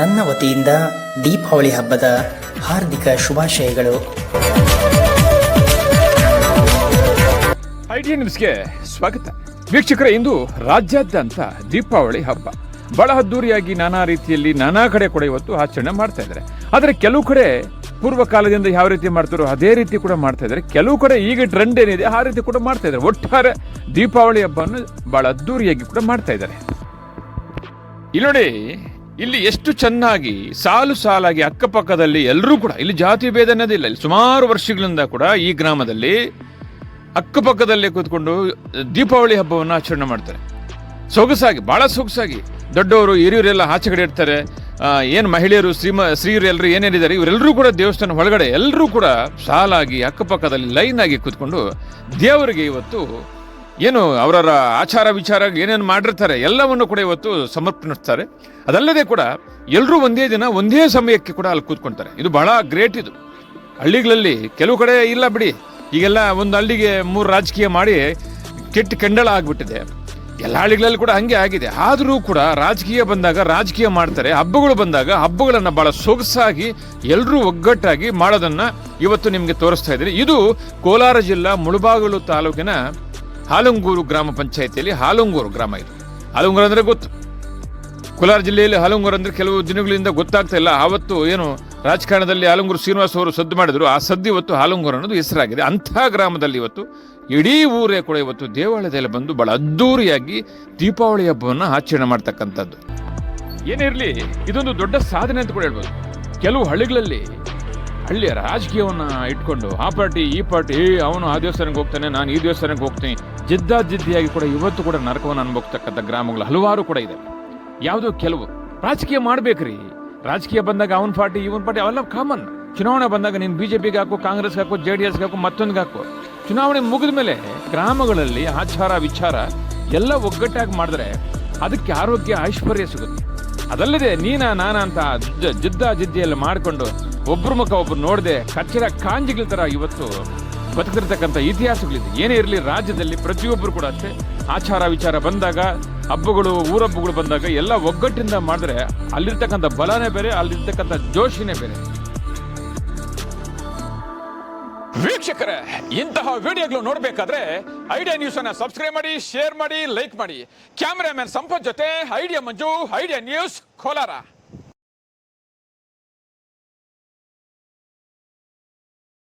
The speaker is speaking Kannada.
ವತಿಯಿಂದ ದೀಪಾವಳಿ ಹಬ್ಬದ ಹಾರ್ದಿಕ ಶುಭಾಶಯಗಳು. ಐಡಿಯಾ ನ್ಯೂಸ್ಗೆ ಸ್ವಾಗತ. ವೀಕ್ಷಕರ, ಇಂದು ರಾಜ್ಯಾದ್ಯಂತ ದೀಪಾವಳಿ ಹಬ್ಬ. ಬಹಳ ಅದ್ದೂರಿಯಾಗಿ ನಾನಾ ರೀತಿಯಲ್ಲಿ ನಾನಾ ಕಡೆ ಕೂಡ ಇವತ್ತು ಆಚರಣೆ ಮಾಡ್ತಾ ಇದ್ದಾರೆ. ಆದರೆ ಕೆಲವು ಕಡೆ ಪೂರ್ವ ಕಾಲದಿಂದ ಯಾವ ರೀತಿ ಮಾಡ್ತಾರೋ ಅದೇ ರೀತಿ ಕೂಡ ಮಾಡ್ತಾ ಇದ್ದಾರೆ. ಕೆಲವು ಕಡೆ ಈಗ ಟ್ರೆಂಡ್ ಏನಿದೆ ಆ ರೀತಿ ಕೂಡ ಮಾಡ್ತಾ ಇದ್ದಾರೆ. ಒಟ್ಟಾರೆ ದೀಪಾವಳಿ ಹಬ್ಬವನ್ನು ಬಹಳ ಅದ್ದೂರಿಯಾಗಿ ಕೂಡ ಮಾಡ್ತಾ ಇದ್ದಾರೆ. ಇಲ್ಲಿ ನೋಡಿ ಇಲ್ಲಿ ಎಷ್ಟು ಚೆನ್ನಾಗಿ, ಸಾಲು ಸಾಲಾಗಿ ಅಕ್ಕಪಕ್ಕದಲ್ಲಿ ಎಲ್ಲರೂ ಕೂಡ, ಇಲ್ಲಿ ಜಾತಿ ಭೇದ ಅನ್ನೋದಿಲ್ಲ, ಇಲ್ಲಿ ಸುಮಾರು ವರ್ಷಗಳಿಂದ ಕೂಡ ಈ ಗ್ರಾಮದಲ್ಲಿ ಅಕ್ಕಪಕ್ಕದಲ್ಲೇ ಕೂತ್ಕೊಂಡು ದೀಪಾವಳಿ ಹಬ್ಬವನ್ನು ಆಚರಣೆ ಮಾಡ್ತಾರೆ. ಸೊಗಸಾಗಿ, ಬಹಳ ಸೊಗಸಾಗಿ. ದೊಡ್ಡವರು, ಹಿರಿಯರೆಲ್ಲ ಆಚೆ ಕಡೆ ಇರ್ತಾರೆ. ಏನು ಮಹಿಳೆಯರು, ಶ್ರೀಮ ಸ್ತ್ರೀಯರು ಎಲ್ಲರೂ ಏನೇನಿದ್ದಾರೆ, ಇವರೆಲ್ಲರೂ ಕೂಡ ದೇವಸ್ಥಾನ ಒಳಗಡೆ ಎಲ್ಲರೂ ಕೂಡ ಸಾಲಾಗಿ, ಅಕ್ಕಪಕ್ಕದಲ್ಲಿ ಲೈನ್ ಆಗಿ ಕೂತ್ಕೊಂಡು ದೇವರಿಗೆ ಇವತ್ತು ಏನು ಅವರ ಆಚಾರ ವಿಚಾರ ಏನೇನು ಮಾಡಿರ್ತಾರೆ, ಎಲ್ಲವನ್ನು ಕೂಡ ಇವತ್ತು ಸಮರ್ಪಣಿಸ್ತಾರೆ. ಅದಲ್ಲದೆ ಕೂಡ ಎಲ್ಲರೂ ಒಂದೇ ದಿನ ಒಂದೇ ಸಮಯಕ್ಕೆ ಕೂಡ ಅಲ್ಲಿ ಕೂತ್ಕೊಳ್ತಾರೆ ಇದು ಬಹಳ ಗ್ರೇಟ್ ಇದು. ಹಳ್ಳಿಗಳಲ್ಲಿ ಕೆಲವು ಕಡೆ ಇಲ್ಲ ಬಿಡಿ, ಈಗೆಲ್ಲ ಒಂದು ಹಳ್ಳಿಗೆ ಮೂರು ರಾಜಕೀಯ ಮಾಡಿ ಕೆಟ್ಟ ಕೆಂಡಳ ಆಗಿಬಿಟ್ಟಿದೆ. ಎಲ್ಲ ಹಳ್ಳಿಗಳಲ್ಲಿ ಕೂಡ ಹಂಗೆ ಆಗಿದೆ. ಆದರೂ ಕೂಡ ರಾಜಕೀಯ ಬಂದಾಗ ರಾಜಕೀಯ ಮಾಡ್ತಾರೆ. ಹಬ್ಬಗಳು ಬಂದಾಗ ಹಬ್ಬಗಳನ್ನು ಭಾಳ ಸೊಗಸಾಗಿ ಎಲ್ಲರೂ ಒಗ್ಗಟ್ಟಾಗಿ ಮಾಡೋದನ್ನು ಇವತ್ತು ನಿಮಗೆ ತೋರಿಸ್ತಾ ಇದ್ದೀನಿ. ಇದು ಕೋಲಾರ ಜಿಲ್ಲಾ ಮುಳುಬಾಗಿಲು ತಾಲೂಕಿನ ಹಾಲಂಗೂರು ಗ್ರಾಮ ಪಂಚಾಯಿತಿಯಲ್ಲಿ ಹಾಲುಂಗೂರು ಗ್ರಾಮ ಇದು. ಹಾಲಂಗೂರು ಅಂದರೆ ಗೊತ್ತು. ಕೋಲಾರ ಜಿಲ್ಲೆಯಲ್ಲಿ ಹಾಲಂಗೂರು ಅಂದರೆ ಕೆಲವು ದಿನಗಳಿಂದ ಗೊತ್ತಾಗ್ತಾ ಇಲ್ಲ. ಆವತ್ತು ಏನು ರಾಜಕಾರಣದಲ್ಲಿ ಹಾಲುಂಗೂರು ಶ್ರೀನಿವಾಸ್ ಅವರು ಸದ್ದು ಮಾಡಿದ್ರು. ಆ ಸದ್ದು ಇವತ್ತು ಹಾಲುಂಗೂರು ಅನ್ನೋದು ಹೆಸರಾಗಿದೆ. ಅಂಥ ಗ್ರಾಮದಲ್ಲಿ ಇವತ್ತು ಇಡೀ ಊರೇ ಕೂಡ ಇವತ್ತು ದೇವಾಲಯದಲ್ಲಿ ಬಂದು ಬಹಳ ಅದ್ದೂರಿಯಾಗಿ ದೀಪಾವಳಿ ಹಬ್ಬವನ್ನು ಆಚರಣೆ ಮಾಡ್ತಕ್ಕಂಥದ್ದು. ಏನಿರಲಿ, ಇದೊಂದು ದೊಡ್ಡ ಸಾಧನೆ ಅಂತ ಕೂಡ ಹೇಳ್ಬೋದು. ಕೆಲವು ಹಳ್ಳಿಗಳಲ್ಲಿ ಹಳ್ಳಿಯ ರಾಜಕೀಯವನ್ನ ಇಟ್ಕೊಂಡು, ಆ ಪಾರ್ಟಿ, ಈ ಪಾರ್ಟಿ ಅವನು ಆ ದೇವಸ್ಥಾನಕ್ಕೆ ಹೋಗ್ತಾನೆ, ನಾನು ಈ ದೇವಸ್ಥಾನಕ್ಕೆ ಹೋಗ್ತೀನಿ. ಜಿದ್ದಾಜಿದ್ದಿಯಾಗಿ ಕೂಡ ಇವತ್ತು ಕೂಡ ನರಕವನ್ನು ಅನುಭವಿಸ್ತಕ್ಕಂಥ ಗ್ರಾಮಗಳು ಹಲವಾರು ಕೂಡ ಇದೆ. ಯಾವುದೋ ಕೆಲವು. ರಾಜಕೀಯ ಮಾಡ್ಬೇಕ್ರಿ. ರಾಜಕೀಯ ಬಂದಾಗ ಅವನ ಪಾರ್ಟಿ, ಇವನ್ ಪಾರ್ಟಿ, ಅವೆಲ್ಲ ಕಾಮನ್ ಚುನಾವಣೆ ಬಂದಾಗ ನೀನು ಬಿ ಜೆ ಪಿಗೆ ಹಾಕು, ಕಾಂಗ್ರೆಸ್ಗೆ ಹಾಕು, ಜೆ ಡಿ ಎಸ್ಗೆ ಹಾಕು, ಮತ್ತೊಂದಿಗೆ ಹಾಕು. ಚುನಾವಣೆ ಮುಗಿದ ಮೇಲೆ ಗ್ರಾಮಗಳಲ್ಲಿ ಆಚಾರ, ವಿಚಾರ ಎಲ್ಲ ಒಗ್ಗಟ್ಟಾಗಿ ಮಾಡಿದ್ರೆ ಅದಕ್ಕೆ ಆರೋಗ್ಯ, ಐಶ್ವರ್ಯ ಸಿಗುತ್ತೆ. ಅದಲ್ಲದೆ ನೀನ ನಾನಂತ ಜಿದ್ದ ಜಿದ್ದಿಯಲ್ಲಿ ಮಾಡಿಕೊಂಡು ಒಬ್ರ ಮುಖ ಒಬ್ರು ನೋಡದೆ ಕಚ್ಚರ ಕಾಂಜಿಗಳ ತರ ಇವತ್ತು ಬದುಕಿರ್ತಕ್ಕಂಥ ಇತಿಹಾಸಗಳಿದೆ. ಏನೇ ಇರಲಿ ರಾಜ್ಯದಲ್ಲಿ ಪ್ರತಿಯೊಬ್ಬರು ಕೂಡ ಅಷ್ಟೇ. ಆಚಾರ ವಿಚಾರ ಬಂದಾಗ, ಹಬ್ಬಗಳು, ಊರಬ್ಬಗಳು ಬಂದಾಗ ಎಲ್ಲ ಒಗ್ಗಟ್ಟಿಂದ ಮಾಡಿದ್ರೆ ಅಲ್ಲಿರ್ತಕ್ಕಂಥ ಬಲನೇ ಬೇರೆ, ಅಲ್ಲಿರ್ತಕ್ಕಂಥ ಜೋಶಿನೇ ಬೇರೆ. ವೀಕ್ಷಕರೇ, ಇಂತಹ ವಿಡಿಯೋಗಳು ನೋಡಬೇಕಾದ್ರೆ ಐಡಿಯಾ ನ್ಯೂಸ್ ಅನ್ನ ಸಬ್ಸ್ಕ್ರೈಬ್ ಮಾಡಿ, ಶೇರ್ ಮಾಡಿ, ಲೈಕ್ ಮಾಡಿ. ಕ್ಯಾಮರಾಮನ್ ಸಂಪತ್ ಜೊತೆ, Idea Manju, Idea news Kolar.